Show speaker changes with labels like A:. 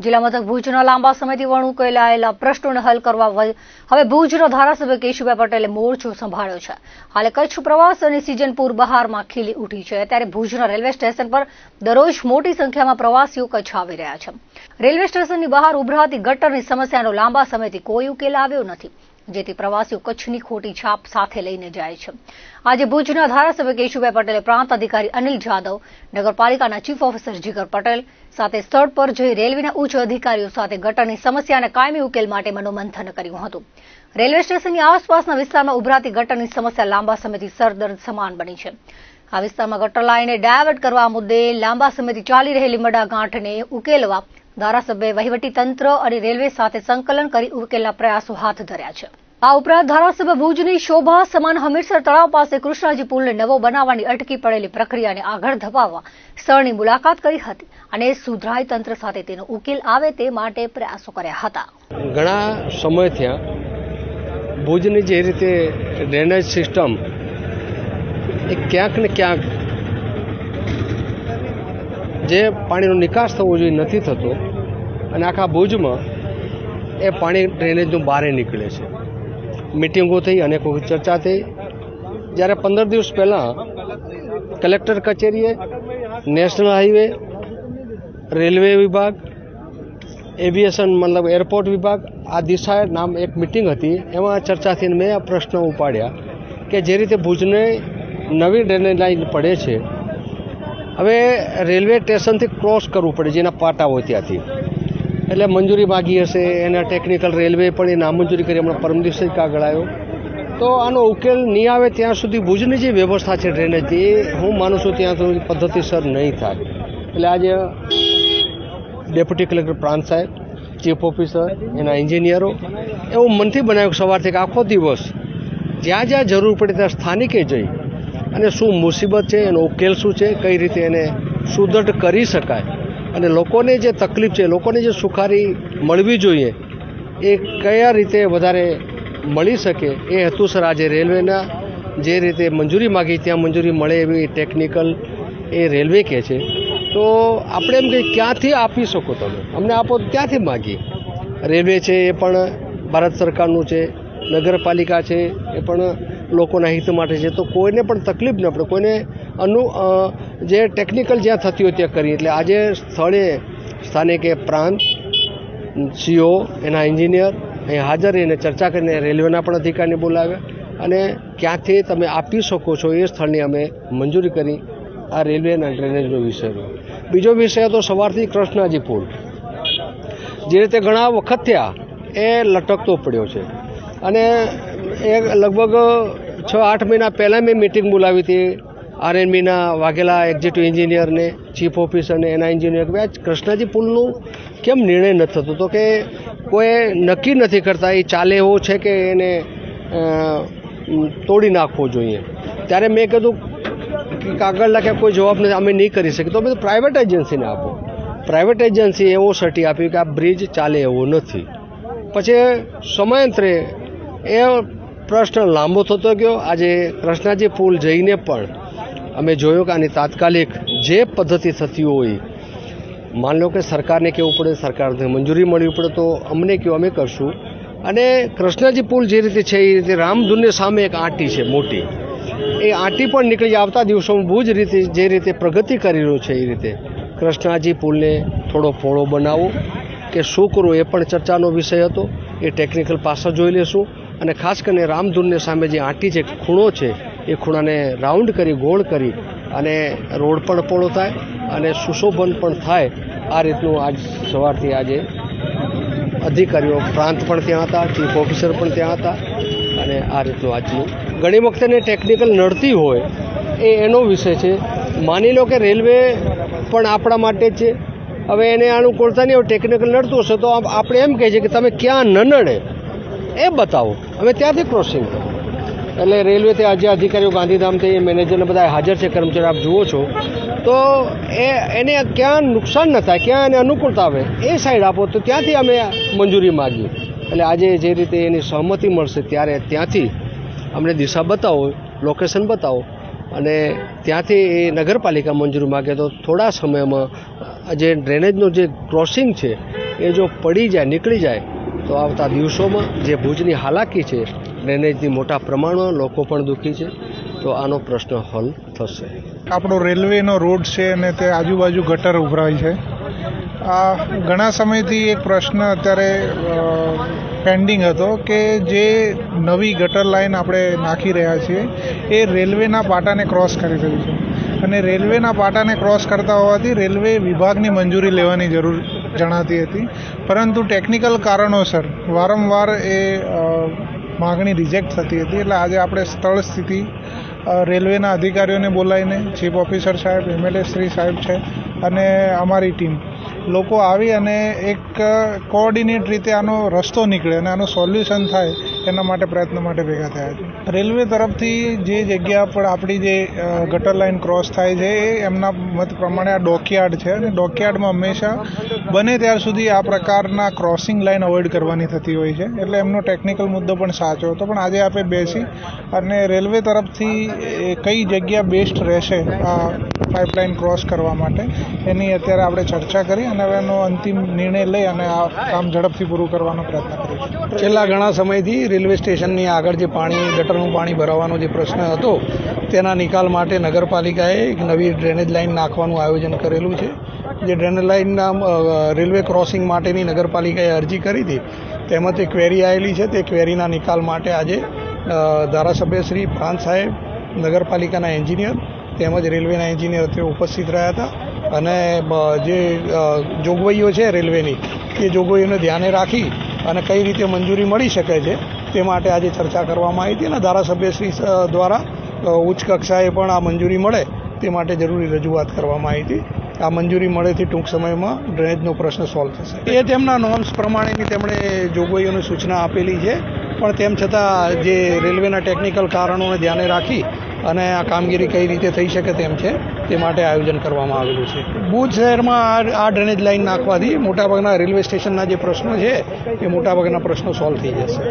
A: જિલ્લા મથક ભુજના લાંબા સમયથી વણુકેલા આવેલા પ્રશ્નોને હલ કરવા હવે ભુજના ધારાસભ્ય કેશુભાઈ પટેલે મોરચો સંભાળ્યો છે. હાલે કચ્છ પ્રવાસની સિઝન પૂર બહારમાં ખીલી ઉઠી છે. ત્યારે ભુજના રેલવે સ્ટેશન પર દરરોજ મોટી સંખ્યામાં પ્રવાસીઓ કચ્છ આવી રહ્યા છે. રેલવે સ્ટેશનની બહાર ઉભરાતી ગટરની સમસ્યાનો લાંબા સમયથી કોઈ ઉકેલ આવ્યો નથી. જેથી પ્રવાસીઓ કચ્છની ખોટી છાપ સાથે લઈને જાય છે. આજે ભુજના ધારાસભ્ય કેશુભાઈ પટેલે પ્રાંત અધિકારી અનિલ જાદવ નગરપાલિકાના ચીફ ઓફિસર જીગર પટેલ સાથે સ્થળ પર જઈ રેલવેના ઉચ્ચ અધિકારીઓ સાથે ગટરની સમસ્યાને કાયમી ઉકેલ માટે મનોમંથન કર્યું હતું. રેલવે સ્ટેશનની આસપાસના વિસ્તારમાં ઉભરાતી ગટરની સમસ્યા લાંબા સમયથી સરદર્દ સમાન બની છે. આ વિસ્તારમાં ગટર લાઈને ડાયવર્ટ કરવા મુદ્દે લાંબા સમયથી ચાલી રહેલી મડાગાંઠને ઉકેલવા ધારાસભ્યે વહીવટી તંત્ર અને રેલવે સાથે સંકલન કરી ઉકેલના પ્રયાસો હાથ ધર્યા છે. આ ઉપરાંત ધારાસભ્ય ભુજની શોભા સમાન હમીરસર તળાવ પાસે કૃષ્ણાજી પુલને નવો બનાવવાની અટકી પડેલી પ્રક્રિયાને આગળ ધપાવવા સ્થળની મુલાકાત કરી હતી અને સુધરાઈ તંત્ર સાથે તેનો ઉકેલ આવે તે માટે પ્રયાસો કર્યા હતા.
B: ઘણા સમય થયા ભુજની જે રીતે ડ્રેનેજ સિસ્ટમ એ ક્યાંક ને ક્યાંક જે પાણીનો નિકાસ થવો જોઈએ નથી થતો અને આખા ભુજમાં એ પાણી ડ્રેનેજનું બહાર નીકળે છે. મિટિંગો થઈ, અનેક ચર્ચા થઈ. જ્યારે પંદર દિવસ પહેલાં કલેક્ટર કચેરીએ, નેશનલ હાઈવે, રેલવે વિભાગ, એવિએશન મતલબ એરપોર્ટ વિભાગ, આ દિશા નામ એક મિટિંગ હતી. એમાં ચર્ચા થઈને મેં આ પ્રશ્નો ઉપાડ્યા કે જે રીતે ભુજને નવી ડ્રેનેજ લાઈન પડે છે, હવે રેલવે સ્ટેશનથી ક્રોસ કરવું પડે, જેના પાટા હોય ત્યાંથી. એટલે મંજૂરી માગી હશે, એના ટેકનિકલ રેલવે પણ એ નામંજૂરી કરી હમણાં પરમ દિવસે જ કાગળ તો આનો ઉકેલ નહીં આવે ત્યાં સુધી ભુજની જે વ્યવસ્થા છે ડ્રેનેજની એ હું માનું છું ત્યાં સુધી પદ્ધતિસર નહીં થાય. એટલે આજે ડેપ્યુટી કલેક્ટર પ્રાંત સાહેબ ચીફ ઓફિસર એના એન્જિનિયરો એવું મનથી બનાવ્યું સવારથી કે આખો દિવસ જ્યાં જ્યાં જરૂર પડે ત્યાં સ્થાનિકે જઈ અને શું મુસીબત છે, એનો ઉકેલ શું છે, કઈ રીતે એને સુદૃઢ કરી શકાય. અને લોકોને જે તકલીફ છે, લોકોને જે સુખારી મળવી જોઈએ, એ કયા રીતે વધારે મળી શકે એ હેતુસર આજે રેલવેના જે રીતે મંજૂરી માગી, ત્યાં મંજૂરી મળે એવી ટેકનિકલ એ રેલવે કહે છે. તો આપણે એમ કે ક્યાંથી આપી શકો તમે? અમને આપો ક્યાંથી માગી રેલવે છે એ પણ ભારત સરકારનું છે, નગરપાલિકા છે, એ પણ લોકોના હિત માટે છે. તો કોઈને પણ તકલીફ ન પડે, કોઈને અનુ જે ટેકનિકલ જ્યાં થતી હોય ત્યાં કરીએ. એટલે આજે સ્થળે સ્થાનિકે પ્રાંત, સીઓ, એના એન્જિનિયર અહીં હાજર રહીને ચર્ચા કરીને રેલવેના પણ અધિકારીને બોલાવ્યા અને ક્યાંથી તમે આપી શકો છો એ સ્થળની અમે મંજૂરી કરી આ રેલવેના ડ્રેનેજનો વિષય બીજો વિષય હતો સવારથી કૃષ્ણાજી પુલ. જે રીતે ઘણા વખત થયા, એ લટકતો પડ્યો છે. અને એ લગભગ છ આઠ મહિના પહેલાં મેં મિટિંગ બોલાવી હતી. આરએનબીના વાઘેલા એક્ઝિક્યુટિવ એન્જિનિયરને ચીફ ઓફિસરને એના એન્જિનિયર કે આ કૃષ્ણાજી પુલનું કેમ નિર્ણય નથી થતો? તો કે કોઈ નક્કી નથી કરતા એ ચાલે એવો છે કે એને તોડી નાખવો જોઈએ? ત્યારે મેં કીધું કાગળ લખ્યા કોઈ જવાબ નથી, અમે નહીં કરી શકીએ. તો બધું પ્રાઇવેટ એજન્સીને આપો. પ્રાઇવેટ એજન્સી એવો સર્ટી આપ્યું કે આ બ્રિજ ચાલે એવો નથી. પછી સમયાંતરે એ પ્રશ્ન લાંબો થતો ગયો. આજે કૃષ્ણાજી પુલ જઈને પણ અમે જોયું કે આની તાત્કાલિક જે પદ્ધતિ થતી હોય, માન લો કે સરકારને કહેવું પડે, સરકારને મંજૂરી મળવી પડે તો અમને કહો અમે કરશું. અને કૃષ્ણજી પુલ જે રીતે છે, એ રીતે રામધૂનની સામે એક આંટી છે, મોટી. એ આંટી પણ નીકળી આવતા દિવસોમાં ભુજ રીતે, જે રીતે પ્રગતિ કરી રહ્યો છે, એ રીતે. કૃષ્ણાજી પુલને થોડો પહોળો બનાવો, કે શું કરવું એ પણ ચર્ચાનો વિષય હતો. એ ટેકનિકલ પાસા જોઈ લેશું. અને ખાસ કરીને રામધૂનની સામે જે આંટી છે ખૂણો છે એ ખૂણાને રાઉન્ડ કરી, ગોળ કરી અને રોડ પણ પહોળો થાય અને સુશોભન પણ થાય, આ રીતનું આજ સવારથી આજે અધિકારીઓ પ્રાંત પણ ત્યાં હતા, ચીફ ઓફિસર પણ ત્યાં હતા અને આ રીતનું આજનું. ઘણી વખતે ટેકનિકલ નડતી હોય, એ એનો વિષય છે. માની લો કે રેલવે પણ આપણા માટે જ છે. હવે એને અનુકૂળતા નહીં, હવે ટેકનિકલ નડતું હશે તો આપણે એમ કહીએ છીએ કે તમે ક્યાં ન નડે એ બતાવો. અમે ત્યાંથી ક્રોસિંગ કરો. એટલે રેલવે તે આજે અધિકારીઓ ગાંધીધામથી મેનેજરને બધા હાજર છે કર્મચારી આપ જુઓ છો. તો એ, એને ક્યાં નુકસાન ન થાય, ક્યાં એને અનુકૂળતા આવે, એ સાઈડ આપો, તો ત્યાંથી અમે મંજૂરી માગી એટલે આજે જે રીતે એની સહમતિ મળશે ત્યારે ત્યાંથી અમને દિશા બતાવો લોકેશન બતાવો. અને ત્યાંથી એ નગરપાલિકા મંજૂરી માગે તો થોડા સમયમાં જે ડ્રેનેજનો જે ક્રોસિંગ છે, એ જો પડી જાય, નીકળી જાય, તો આવતા દિવસોમાં જે ભુજની હાલાકી છે ડ્રેનેજની મોટા પ્રમાણમાં લોકો પણ દુઃખી છે. તો આનો પ્રશ્ન હલ થશે.
C: આપણો રેલવેનો રોડ છે અને તે આજુબાજુ ગટર ઉભરાય છે. આ ઘણા સમયથી એક પ્રશ્ન અત્યારે પેન્ડિંગ હતો કે જે નવી ગટર લાઈન આપણે નાખી રહ્યા છીએ, એ રેલવેના પાટાને ક્રોસ કરી રહ્યું છે. અને રેલવેના પાટાને ક્રોસ કરતા હોવાથી રેલવે વિભાગની મંજૂરી લેવાની જરૂર જણાતી હતી. પરંતુ ટેકનિકલ કારણોસર વારંવાર એ માગણી રિજેક્ટ થતી હતી. એટલે આજે આપણે સ્થળ સ્થિતિ રેલવેના અધિકારીઓને બોલાવીને ચીફ ઓફિસર સાહેબ એમએલએ શ્રી સાહેબ છે અને અમારી ટીમ લોકો આવી અને એક કોઓર્ડિનેટ રીતે આનો રસ્તો નીકળે અને આનું સોલ્યુશન થાય એના માટે પ્રયત્ન માટે ભેગા થયા છે. રેલવે તરફથી જે જગ્યા પર આપણી જે ગટર લાઇન ક્રોસ થાય છે, એ એમના મત પ્રમાણે આ ડોકયાર્ડ છે અને ડોકયાર્ડમાં હંમેશા બને ત્યાર સુધી આ પ્રકારના ક્રોસિંગ લાઇન અવોઇડ કરવાની થતી હોય છે. એટલે એમનો ટેકનિકલ મુદ્દો પણ સાચો હતો. પણ આજે આપણે બેસી અને રેલવે તરફથી કઈ જગ્યા બેસ્ટ રહેશે આ પાઇપલાઇન ક્રોસ કરવા માટે, એની અત્યારે આપણે ચર્ચા કરી અને હવે એનો અંતિમ નિર્ણય લઈ અને આ કામ ઝડપથી પૂરું કરવાનો પ્રયત્ન કરીશું.
D: છેલ્લા ઘણા સમયથી રેલવે સ્ટેશનની આગળ જે પાણી, ગટરનું પાણી ભરાવાનો જે પ્રશ્ન હતો, તેના નિકાલ માટે નગરપાલિકાએ એક નવી ડ્રેનેજ લાઇન નાખવાનું આયોજન કરેલું છે. જે ડ્રેનેજ લાઇનના રેલવે ક્રોસિંગ માટેની નગરપાલિકાએ અરજી કરી હતી, તેમાં તે ક્વેરી આવેલી છે. તે ક્વેરીના નિકાલ માટે આજે ધારાસભ્ય શ્રી પ્રાંત સાહેબ, નગરપાલિકાના એન્જિનિયર તેમજ રેલવેના એન્જિનિયર અત્યારે ઉપસ્થિત રહ્યા હતા. અને જે જોગવાઈઓ છે રેલવેની, તે જોગવાઈઓને ધ્યાને રાખી અને કઈ રીતે મંજૂરી મળી શકે છે તે માટે આજે ચર્ચા કરવામાં આવી હતી અને ધારાસભ્યશ્રી દ્વારા ઉચ્ચ કક્ષાએ પણ આ મંજૂરી મળે તે માટે જરૂરી રજૂઆત કરવામાં આવી હતી. આ મંજૂરી મળેથી ટૂંક સમયમાં ડ્રેનેજનો પ્રશ્ન સોલ્વ થશે. એ તેમના નોર્મ્સ પ્રમાણેની તેમણે જોગવાઈઓની સૂચના આપેલી છે, પણ તેમ છતાં જે રેલવેના ટેકનિકલ કારણોને ધ્યાને રાખી અને આ કામગીરી કઈ રીતે થઈ શકે તેમ છે, તે માટે આયોજન કરવામાં આવેલું છે. ભુજ શહેરમાં આ ડ્રેનેજ લાઇન નાખવાથી મોટાભાગના રેલવે સ્ટેશનના જે પ્રશ્નો છે, એ મોટાભાગના પ્રશ્નો સોલ્વ થઈ જશે.